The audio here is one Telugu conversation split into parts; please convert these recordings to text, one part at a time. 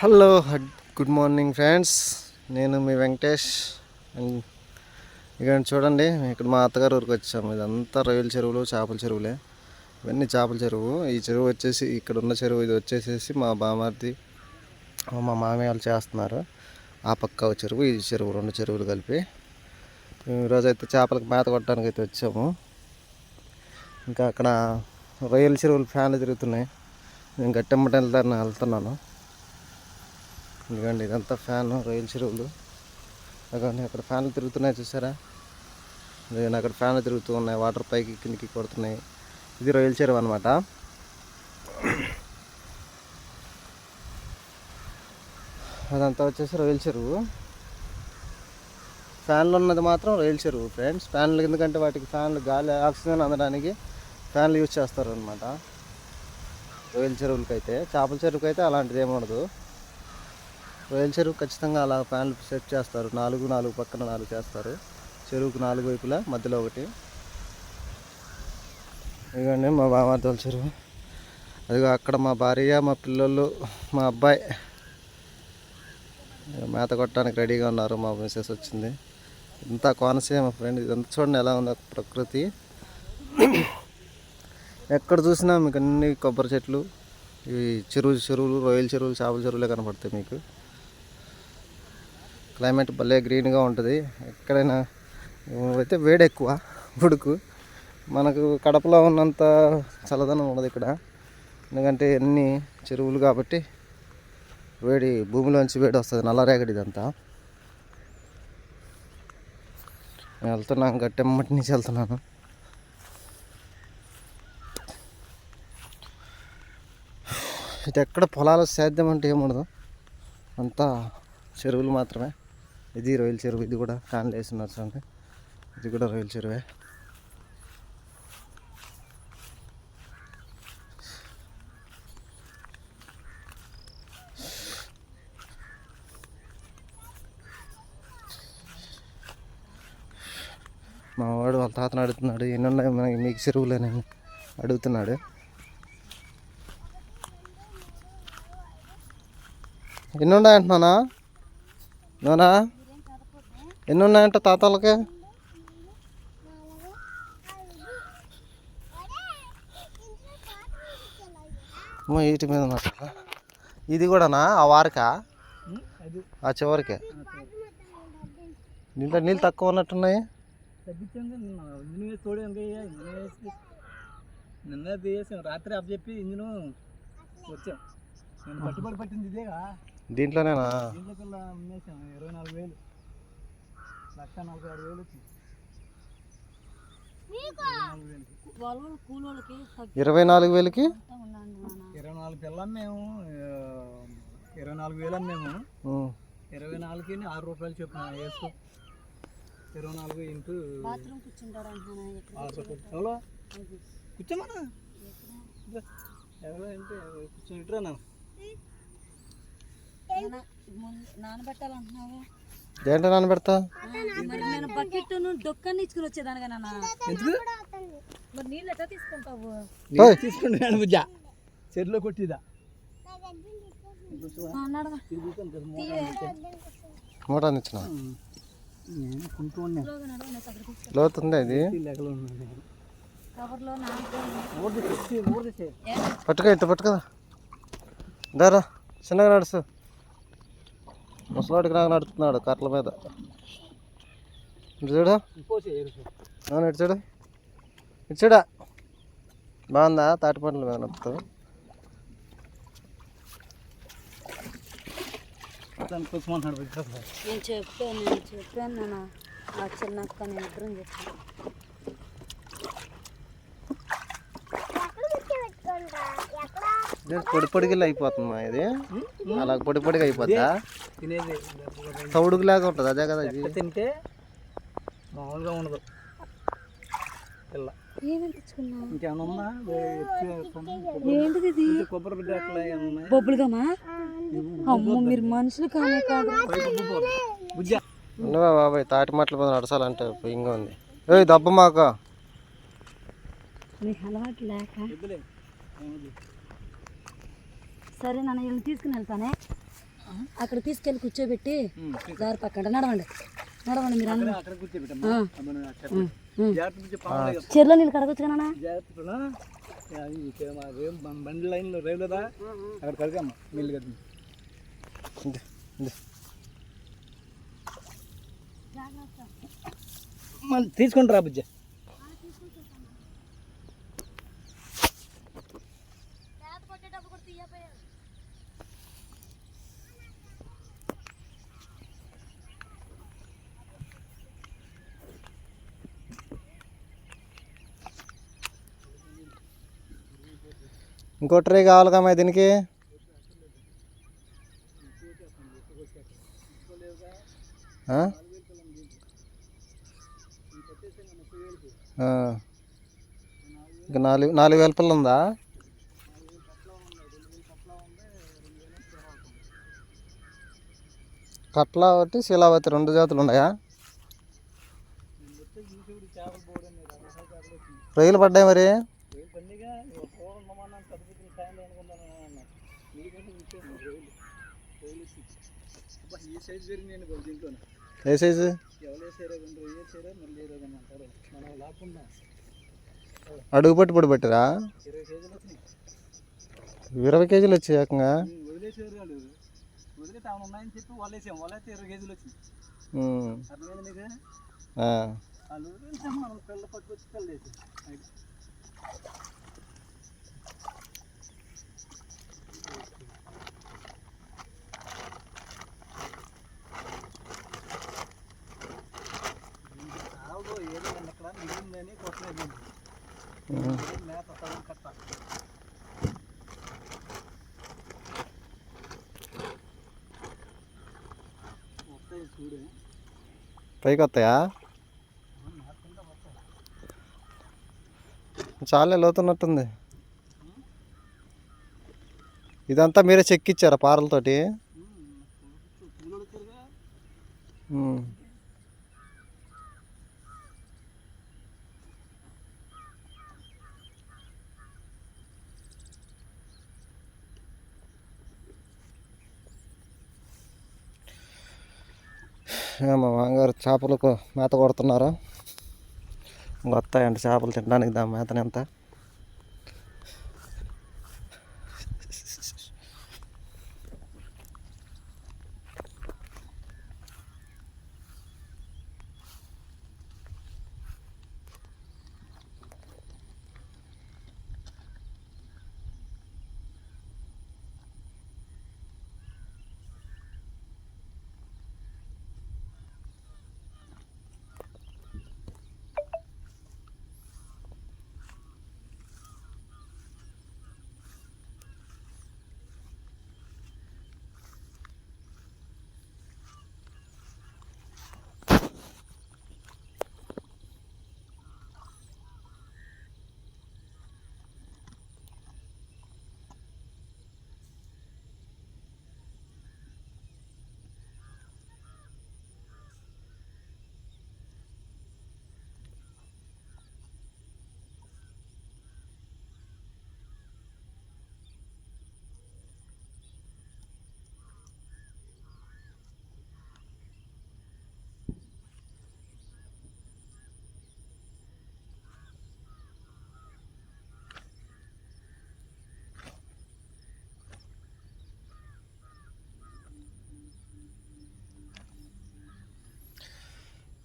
హలో గుడ్ మార్నింగ్ ఫ్రెండ్స్ నేను మీ వెంకటేష్. అండ్ ఇక్కడ చూడండి ఇక్కడ మా అత్తగారు ఊరికి వచ్చాము ఇదంతా రొయ్యల చెరువులు చేపల చెరువులే. ఇవన్నీ చేపల చెరువు. ఈ చెరువు వచ్చేసి ఇక్కడ ఉన్న చెరువు ఇది వచ్చేసేసి మా బామార్ది మా మామయ్య వాళ్ళు చేస్తున్నారు. ఆ పక్క చెరువు ఈ చెరువు రెండు చెరువులు కలిపి. ఈరోజు అయితే చేపలకు మేత కొట్టడానికి అయితే వచ్చాము. ఇంకా అక్కడ రొయ్యల చెరువులు ఫ్యాన్లు తిరుగుతున్నాయి. నేను గట్టెమ్మట వెళ్తాను వెళ్తున్నాను. ఎందుకండి ఇదంతా ఫ్యాన్ రొయ్యల చెరువులు. అక్కడ అక్కడ ఫ్యాన్లు తిరుగుతున్నాయి చూసారా? అక్కడ ఫ్యాన్లు తిరుగుతూ ఉన్నాయి వాటర్ పైకి కిందికి కొడుతున్నాయి. ఇది రొయ్యల చెరువు అనమాట అదంతా వచ్చేసి రొయ్యల చెరువు. ఫ్యాన్లు ఉన్నది మాత్రం రొయ్యల చెరువు ఫ్రెండ్స్. ఫ్యాన్లు ఎందుకంటే వాటికి ఫ్యాన్లు గాలి ఆక్సిజన్ అందడానికి ఫ్యాన్లు యూజ్ చేస్తారు అనమాట రొయ్యల చెరువులకి అయితే చేపల చెరువుకైతే అలాంటిది ఏమి ఉండదు. రొయ్యల చెరువు ఖచ్చితంగా అలా ప్యాన్లు సెట్ చేస్తారు. నాలుగు నాలుగు పక్కన నాలుగు చేస్తారు. చెరువుకు నాలుగు వైపులా మధ్యలో ఒకటి. ఇదిగోండి మా బామార్దల చెరువు. అదిగో అక్కడ మా భార్య మా పిల్లలు మా అబ్బాయి. మేత కొట్టడానికి రెడీగా ఉన్నారు. మా మిసెస్ వచ్చింది. ఇంత కోనసీమ ఫ్రెండ్ ఇదంతా చూడండి ఎలా ఉంది ప్రకృతి. ఎక్కడ చూసినా మీకు అన్ని కొబ్బరి చెట్లు ఇవి చెరువు చెరువులు రొయ్యల చెరువులు చేపల చెరువులే కనపడతాయి మీకు. క్లైమేట్ భలే గ్రీన్గా ఉంటుంది. ఎక్కడైనా అయితే వేడి ఎక్కువ ఉడుకు. మనకు కడపలో ఉన్నంత చల్లదనం ఉండదు ఇక్కడ. ఎందుకంటే అన్ని చెరువులు కాబట్టి వేడి భూమిలోంచి వేడి వస్తుంది. నల్లరేగడి ఇదంతా. నేను వెళ్తున్నాను గట్టెమ్మటి నుంచి వెళ్తున్నాను. ఇది ఎక్కడ పొలాలు సేద్యం అంటే ఏముండదు. అంతా చెరువులు మాత్రమే. ఇది రొయ్యల చెరువు ఇది కూడా ఫ్యాన్లు వేస్తున్నారు చూడండి ఇది కూడా రొయ్యల చెరువే. మా వాడు వాళ్ళ తాతను అడుగుతున్నాడు ఎన్ని ఉన్నాయి మనకి మీకు చెరువులేని అడుగుతున్నాడు. ఎన్ని అంటున్నానా నోనా ఎన్ని ఉన్నాయంట తాతలకి వీటి మీద ఉన్నట్టు. ఇది కూడానా? ఆ వారికా? ఆ చివరికి? దీంట్లో నీళ్ళు తక్కువ ఉన్నట్టున్నాయి? నిన్న తీసాం రాత్రి అప్ చెప్పి ఇంజిన్ వచ్చాం. నేను పట్టుబడి పట్టింది ఇదేగా. దీంట్లోనేనా? దీంట్లో ఇరవై నాలుగు వేలు. లక్ష నలభై ఆరు వేలు వచ్చింది ఇరవై నాలుగు వేలకి? ఇరవై నాలుగు పిల్లం మేము ఇరవై నాలుగు వేలు ఉమ్. ఇరవై నాలుగుకి ఆరు రూపాయలు చొప్పున వేసుకో ఇరవై నాలుగు ఇంటూ ఎవరో కూర్చోమన్నా ఎవరో అంటే కూర్చొని ఇటురా నా నానబెట్టాలంటున్నావు? దేంట్లో నానబెడతా? మరి నేను బకెట్ డొక్కని ఇచ్చుకుని వచ్చేదానిగా నాన్న. ఎందుకు? మరి నీళ్ళు ఎట్లా తీసుకుంటావు? నేను తీసుకుంటున్నాను బుజ్జ. చెరులో కొట్టిదా? మూట అందించిన లోతుంది ఇది? పట్టుకో ఇట్లా పట్టుకదా దారా చిన్నగా నడుసు ముసలాడికి నాకు నడుస్తున్నాడు కర్రల మీద. చూడు. అవును ఇటు చూడు. ఇటు చూడా. బాగుందా? తాటి పండ్ల మీద నడుపుతావు దానికి కూర్చోమంటున్నాడు బుజ్జ నేను చెప్పాను నేను చెప్పాను నాన్న. ఆ చిన్న అక్క నేను ఇద్దరం చెప్పాను. ఇది పొడి పొడిగిలా అయిపోతుందా ఇది? అలా పొడి పొడిగా అయిపోద్దా? తినేది. తౌడుగులాగా ఉంటుంది? అదే కదా ఇది. తింటే మామూలుగా ఉండదు. పిల్ల? బొబ్బులుగామా? అమ్మో మీరు మనుషులు కానే కాదు. ఉండవా బాబాయ్? తాటి మట్ల మీద నడచాలంటే భయంగా ఉంది. ఏయ్ దెబ్బ మాక. అలవాటు లేక. సరే నాన్న వీళ్ళని తీసుకుని వెళ్తానే. అక్కడ తీసుకెళ్ళి కూర్చోబెట్టి దారి పక్కన నడవండి. నడవండి మీరు కదా. చెరులో నీళ్ళు కడగొచ్చు మన బండి లైన్లో రేవు కదా? అక్కడ కడగమ్మ నీళ్ళు కట్టి ఇంది, ఇంది. మళ్ళీ తీసుకుంటారా రా బుజ్జ. ఇంకో ట్రే కావాలి కమ్మా దీనికి? ఇంకా నాలుగు నాలుగు వేల పిల్ల ఉందా? కట్ల ఒకటి శీలావతి రెండు జాతులు ఉన్నాయా? రొయ్యలు పడ్డాయి మరి రేపు పండుగ పోవడం కదుపుతున్న టైంలో అనుకుంటాను అన్న నీకంటే విషయం రేవులు రేవులు అబ్బా ఈ సైజు జరిగింది బాబు దీంట్లో ఏ సైజు ఎవరు వేసారో రెండు వేసారో మళ్ళీ ఏ రోజు అంటారు మనం లాక్కుండా అడుగు పట్టి పొడి పెట్టరా? ఇరవై కేజీలు వచ్చినాయి. ఇరవై కేజీలు వచ్చాయి ఏకంగా? ఉమ్, వదిలేసారు వాళ్ళు వదిలేసి ఆమె ఉన్నాయని చెప్పి వాళ్ళు వేసాం వాళ్ళు అయితే ఇరవై కేజీలు వచ్చినాయి ఉమ్. అర్థమైంది నీకు ఆ. వాళ్ళు వదిలేసాం మనం పిల్ల పట్టుకొచ్చి పిల్ల వేసాం అది. చావదు, ఏదో ఉంది అక్కడ మిగిలిందని కొట్టలేదు ఉమ్. మేత సగం కట్ట వస్తాయి చూడు పైకి వస్తాయా చాలే లోతున్నట్టుంది. ఇదంతా మీరే చెక్కిచ్చారా పారలతోటి? మా మామగారు చేపలకు మేత కొడుతున్నారు. వస్తాయండి చేపలు తినడానికి దాని మేతనంతా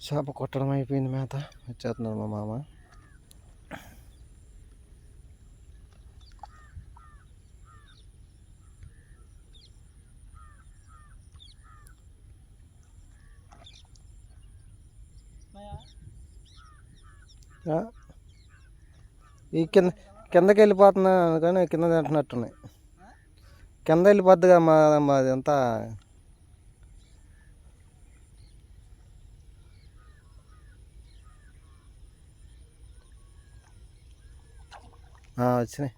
చేప కొట్టడం అయిపోయింది మేత. వచ్చేస్తున్నాడు మా మామ. ఈ కింద కిందకి వెళ్ళిపోతున్నా కానీ కింద తింటున్నట్టున్నాయి. కింద వెళ్ళిపోద్దిగా మా మాది అంతా. వచ్చినాయి.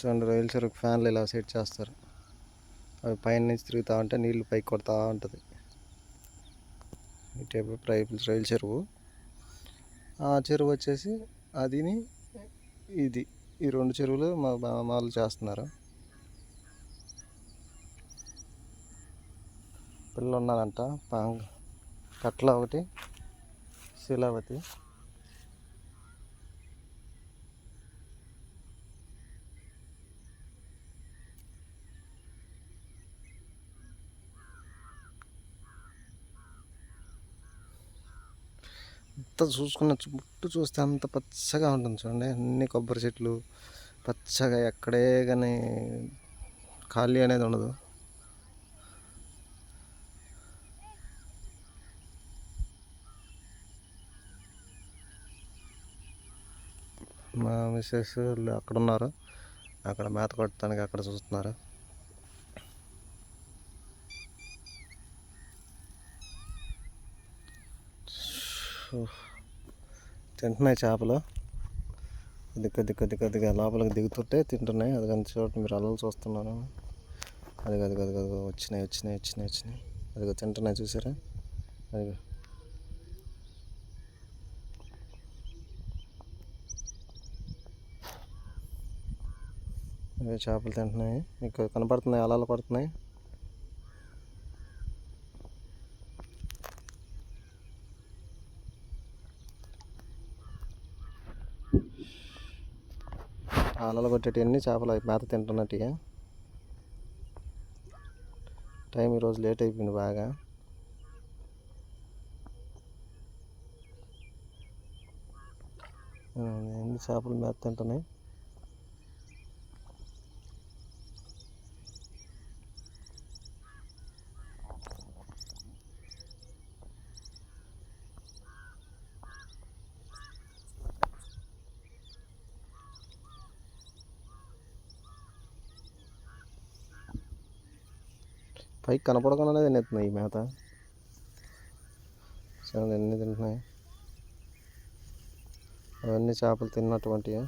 చూడండి రొయ్యల ఫ్యాన్లు ఇలా సెట్ చేస్తారు. అవి పైన నుంచి తిరుగుతూ ఉంటే నీళ్ళు పైకి కొడతా ఉంటుంది. ఈ టైప్ చెరువు. ఆ చెరువు వచ్చేసి అదిని ఇది. ఈ రెండు చెరువులు మా మా వాళ్ళు చేస్తున్నారు. పిల్లలు ఉన్నారంట పాంగ్ కట్ల ఒకటి శీలావతి. అంత చూసుకున్న చుట్టూ చూస్తే అంత పచ్చగా ఉంటుంది చూడండి. అన్ని కొబ్బరి చెట్లు. పచ్చగా ఎక్కడే కానీ ఖాళీ అనేది ఉండదు. మా మిస్సెస్ వాళ్ళు అక్కడ ఉన్నారు. అక్కడ మేత కొట్టడానికి అక్కడ చూస్తున్నారు. Oh. తింటున్నాయి చేపలు. కొద్ది కొద్ది కొద్ది కొద్దిగా లోపలికి దిగుతుంటే తింటున్నాయి. అది కానీ చూడండి మీరు అల్లలు చూస్తున్నారు. అది కాదు కాదు కాదు వచ్చినాయి వచ్చినాయి వచ్చినాయి వచ్చినాయి. అదిగో తింటున్నాయి చూసారా? అదిగో అవి చేపలు తింటున్నాయి. మీకు కనపడుతున్నాయి అలలు పడుతున్నాయి. ఆ అలలు కొట్టేటివన్నీ చేపలు అవి మేత తింటున్నట్టుగా. టైం ఈరోజు లేట్ అయిపోయింది బాగా. ఎన్ని చేపలు మేత తింటున్నాయి? పైకి కనపడకుండానే తినేస్తున్నాయి ఈ మేత. చాలా ఎన్ని తింటున్నాయి. అవన్నీ చేపలు తిన్నటువంటివి